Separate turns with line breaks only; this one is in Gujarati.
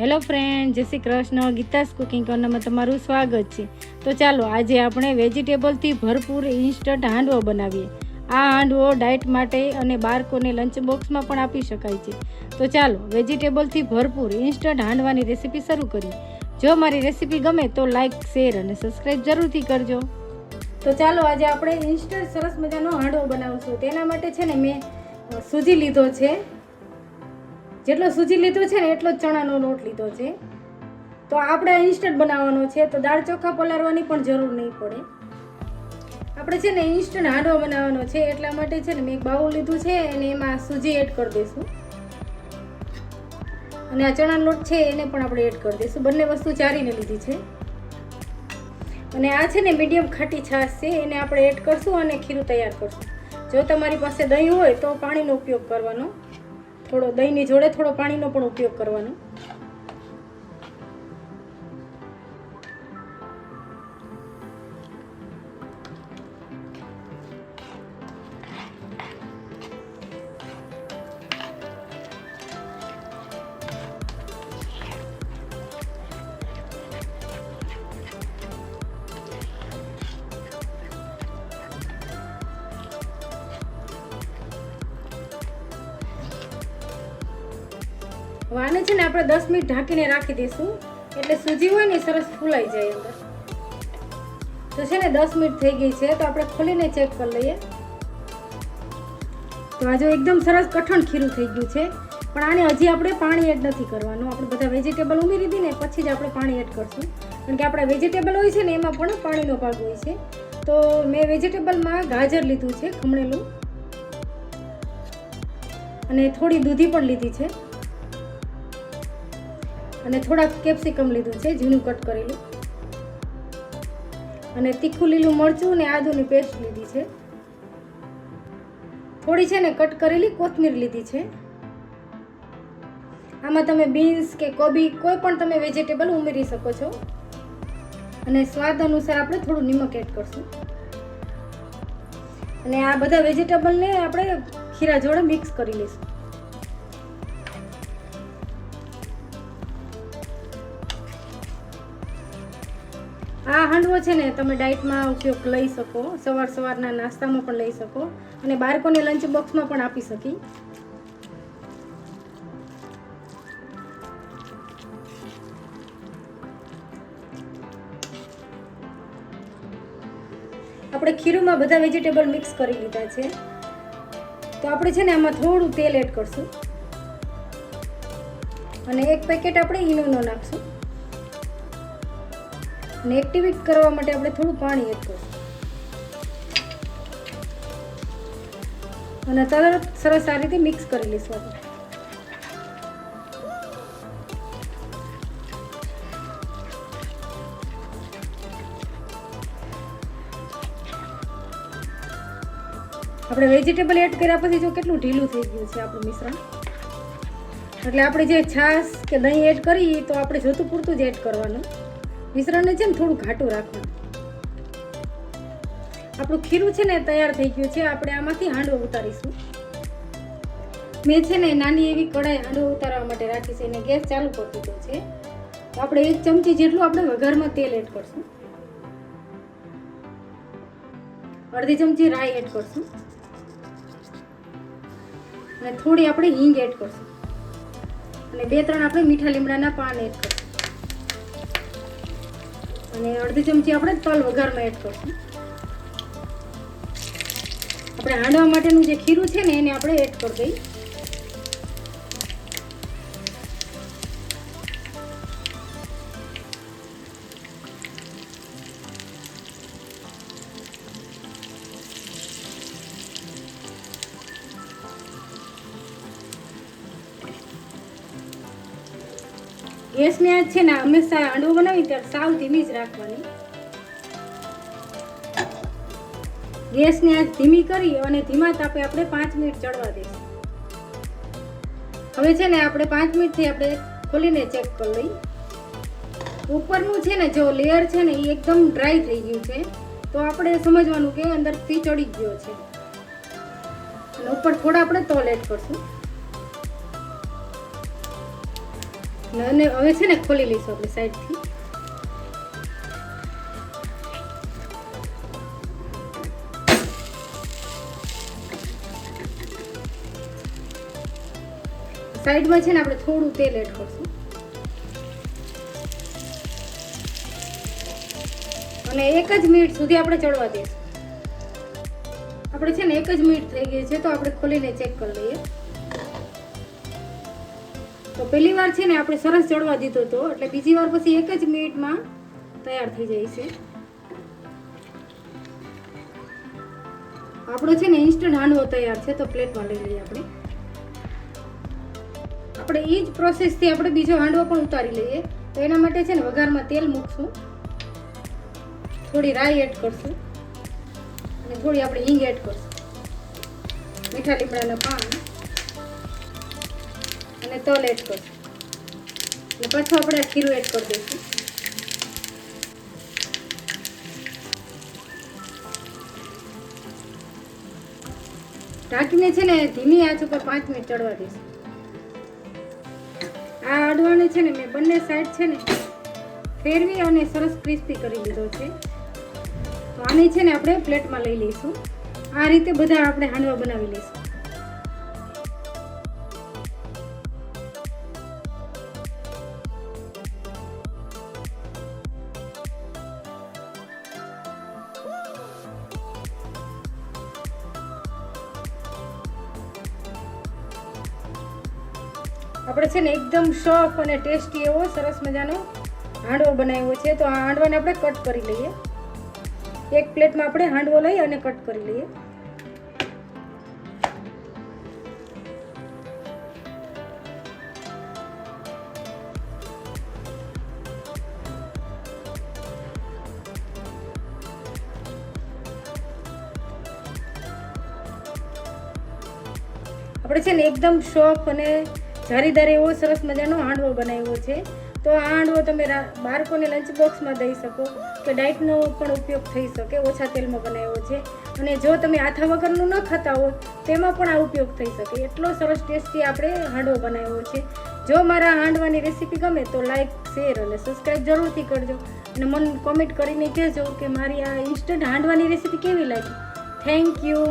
Hello friend, Jai Shri Krishna. Geeta's cooking કોર્નરમાં તમારું સ્વાગત છે. તો ચાલો, આજે આપણે વેજીટેબલથી ભરપૂર ઇન્સ્ટન્ટ હાંડવો બનાવીએ. આ હાંડવો ડાયટ માટે અને બાળકોને લંચ બોક્સમાં પણ આપી શકાય છે. તો ચાલો, વેજીટેબલથી ભરપૂર ઇન્સ્ટન્ટ હાંડવાની રેસીપી શરૂ કરીએ. જો મારી રેસીપી ગમે તો લાઇક શેર અને સબસ્ક્રાઈબ જરૂરથી કરજો. તો ચાલો, આજે આપણે ઇન્સ્ટન્ટ સરસ મજાનો હાંડવો બનાવશું. તેના માટે છે ને, મેં સૂજી લીધો છે. જેટલો સૂજી લીધો છે ને એટલો જ ચણાનો લોટ લીધો છે. તો આપણે ઇન્સ્ટન્ટ બનાવવાનો છે, તો દાળ ચોખા પલાળવાની પણ જરૂર નહીં પડે. આપણે છે ને ઇન્સ્ટન્ટ હાંડવો બનાવવાનો છે, એટલા માટે છે ને મેં એક બાઉલ લીધું છે અને એમાં સૂજી એડ કરી દઈશું. અને આ ચણાનો લોટ છે, એને પણ આપણે એડ કરી દઈશું. બંને વસ્તુ ચારીને લીધી છે. અને આ છે ને મીડિયમ ખાટી છાશ છે, એને આપણે એડ કરશું અને ખીરું તૈયાર કરશું. જો તમારી પાસે દહીં હોય તો પાણીનો ઉપયોગ કરવાનો. થોડો દહીંની જોડે થોડો પાણીનો પણ ઉપયોગ કરવાનો. હવે આને છે ને આપણે દસ મિનિટ ઢાંકીને રાખી દઈશું. એટલે સૂજી હોય ને સરસ ફૂલાઈ જાય અંદર. તો છે ને દસ મિનિટ થઈ ગઈ છે, તો આપણે ખોલીને ચેક કરી લઈએ. તો આજે એકદમ સરસ કઠણ ખીરું થઈ ગયું છે. પણ આને હજી આપણે પાણી એડ નથી કરવાનું. આપણે બધા વેજીટેબલ ઉમેરી દીને પછી જ આપણે પાણી એડ કરશું. કારણ કે આપણા વેજીટેબલ હોય છે ને, એમાં પણ પાણીનો ભાગ હોય છે. તો મેં વેજીટેબલમાં ગાજર લીધું છે, ખમણેલું. અને થોડી દૂધી પણ લીધી છે. અને થોડાક કેપ્સિકમ લીધું છે, ઝીણું કટ કરેલું. અને તીખું લીલું મરચું અને આદુની પેસ્ટ લીધી છે. થોડી છે ને કટ કરેલી, કોથમીર લીધી છે. આમાં તમે બીન્સ કે કોબી કોઈ પણ તમે વેજીટેબલ ઉમેરી શકો છો. અને સ્વાદ અનુસાર આપણે થોડું નિમક એડ કરશું. અને આ બધા વેજીટેબલને આપણે ખીરા જોડે મિક્સ કરી લઈશું. આ હાંડવો છે ને તમે ડાયટમાં ઉપયોગ લઈ શકો. સવાર સવારના નાસ્તામાં પણ લઈ શકો. અને બાળકોને લંચ બોક્સમાં પણ આપી શકી. આપણે ખીરુંમાં બધા વેજીટેબલ મિક્સ કરી લીધા છે. તો આપણે છે ને આમાં થોડું તેલ એડ કરશું. અને એક પેકેટ આપણે ઈનોનો નાખશું. અને એક્ટિવેટ કરવા માટે આપણે થોડું પાણી એડ કરીશું અને તરત સરસ આ રીતે મિક્સ કરી લઈશું આપણે. વેજીટેબલ એડ કર્યા પછી જો કેટલું ઢીલું થઈ ગયું છે આપણું મિશ્રણ. એટલે આપણે જે છાશ કે દહીં એડ કરી તો આપણે જોતું પૂરતું જ એડ કરવાનું. મિશ્રણને છે ને થોડું ઘાટું રાખવાનું. આપણું ખીરું છે ને તૈયાર થઈ ગયું છે, આપણે આમાંથી હાંડવો ઉતારીશું. મેં છે ને નાની એવી કઢાઈ હાંડવો ઉતારવા માટે રાખી છે અને ગેસ ચાલુ કરી દીધો છે. તો આપણે એક ચમચી જેટલું આપણે વઘારમાં તેલ એડ કરશું. અડધી ચમચી રાઈ એડ કરશું. અને થોડી આપણે હિંગ એડ કરશું. અને બે ત્રણ આપણે મીઠા લીમડાના પાન એડ કરશું. અને અડધી ચમચી આપણે તલ વઘારમાં એડ કરશું. આપણે હાંડવા માટેનું જે ખીરું છે ને, એને આપણે એડ કરી દઈ ગેસની આંચ છે ને હંમેશા હાંડવો બનાવી ત્યારે સાવ ધીમી જ રાખવાની. ગેસની આંચ ધીમી કરી અને ધીમા તાપે આપણે પાંચ મિનિટ ચડવા દઈશું. હવે છે ને આપણે પાંચ મિનિટથી આપણે ખોલીને ચેક કરી લઈ ઉપરનું છે ને જો લેયર છે ને એ એકદમ ડ્રાય થઈ ગયું છે, તો આપણે સમજવાનું કે અંદરથી ચડી ગયો છે. ઉપર થોડા આપણે તો એડ કરશું. અને હવે છે ને ખોલી લઈશું આપણે સાઈડથી. સાઈડમાં છે ને આપણે થોડું તેલ એડ કરશું. અને એક જ મિનિટ સુધી આપણે ચડવા દઈશું આપણે છે ને એક જ મિનિટ થઈ ગઈ છે, તો આપણે ખોલીને ચેક કરી લઈએ. તો પહેલી વાર છે ને આપણે સરસ ચડવા દીધો હતો એટલે બીજી વાર પછી એક જ મિનિટમાં તૈયાર થઈ જાય છે. આપણો છે ને ઇન્સ્ટન્ટ હાંડવો તૈયાર છે, તો પ્લેટમાં લઈ લઈએ આપણે. આપણે એ જ પ્રોસેસથી આપણે બીજો હાંડવો પણ ઉતારી લઈએ. તો એના માટે છે ને વઘારમાં તેલ મૂકશું. થોડી રાઈ એડ કરશું. અને થોડી આપણે હિંગ એડ કરશું. મીઠા લીમડાના પાન. અને તલ એડ કરશું અને પાછું આપણે ખીરું એડ કરી દઈશું. ઢાંકીને છે ને ધીમી આંચ ઉપર પાંચ મિનિટ ચડવા દઈશું. આ અડવાને છે ને મેં બંને સાઈડ છે ને ફેરવી અને સરસ ક્રિસ્પી કરી લીધો છે. તો આને છે ને આપણે પ્લેટમાં લઈ લઈશું. આ રીતે બધા આપણે હાંડવા બનાવી લઈશું. આપણે છે ને એકદમ સોફ અને ટેસ્ટી એવો સરસ મજાનો હાંડવો બનાવ્યો છે. તો આ હાંડવાને આપણે કટ કરી લઈએ. એક પ્લેટમાં આપણે હાંડવો લઈ અને કટ કરી લઈએ. આપણે છે ને એકદમ સોફ અને જારીદાર એવો સરસ મજાનો હાંડવો બનાવ્યો છે. તો આ હાંડવો તમે બાળકોને લંચ બોક્સમાં દઈ શકો કે ડાયટનો પણ ઉપયોગ થઈ શકે ઓછા તેલમાં બનાવ્યો છે. અને જો તમે આથા વગરનું ન ખાતા હો, તેમાં પણ આ ઉપયોગ થઈ શકે. એટલો સરસ ટેસ્ટી આપણે હાંડવો બનાવ્યો છે. જો મારા હાંડવાની રેસીપી ગમે તો લાઇક શેર અને સબસ્ક્રાઈબ જરૂરથી કરજો. અને મને કોમેન્ટ કરીને કહેજો કે મારી આ ઇન્સ્ટન્ટ હાંડવાની રેસીપી કેવી લાગી. Thank you